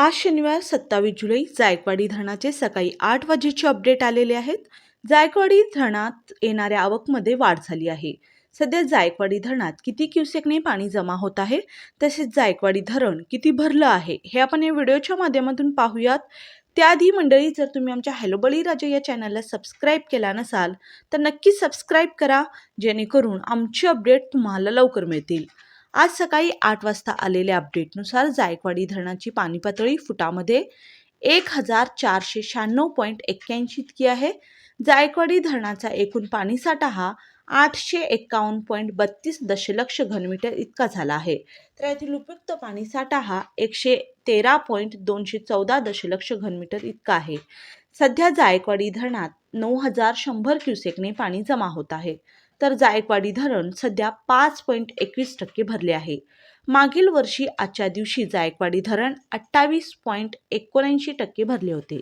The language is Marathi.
आज शनिवार सत्तावीस जुलै जायकवाडी धरणाचे सकाळी आठ वाजेचे अपडेट आलेले आहेत. जायकवाडी धरणात येणाऱ्या आवकमध्ये वाढ झाली आहे. सध्या जायकवाडी धरणात किती क्युसेकने पाणी जमा होत आहे? तसेच जायकवाडी धरण किती भरलं आहे? हे आपण या व्हिडिओच्या माध्यमातून पाहूयात. त्याआधी मंडळी जर तुम्ही आमच्या हॅलो बळीराजा या चॅनलला सबस्क्राईब केला नसाल तर नक्की सबस्क्राईब करा जेणेकरून आमचे अपडेट तुम्हाला लवकर मिळतील. आज सकाळी आठ वाजता आलेल्या अपडेटनुसार जायकवाडी धरणाची पाणी पातळी फुटामध्ये एक हजार चारशे शहाण्णव पॉईंट एक्क्याऐंशी इतकी आहे. जायकवाडी धरणाचा एकूण पाणीसाठा हा आठशे एक्कावन्न पॉईंट बत्तीस दशलक्ष घनमीटर इतका झाला आहे. तर यातील उपयुक्त पाणीसाठा हा एकशे तेरा पॉईंट दोनशे चौदा दशलक्ष घनमीटर इतका आहे. सध्या जायकवाडी धरणात नऊ हजार शंभर क्युसेकने पाणी जमा होत आहे. तर जायकवाडी धरण सध्या पाच पॉईंट एकवीस टक्के भरले आहे. मागील वर्षी आजच्या दिवशी जायकवाडी धरण अठ्ठावीस पॉईंट एकोणऐंशी टक्के भरले होते.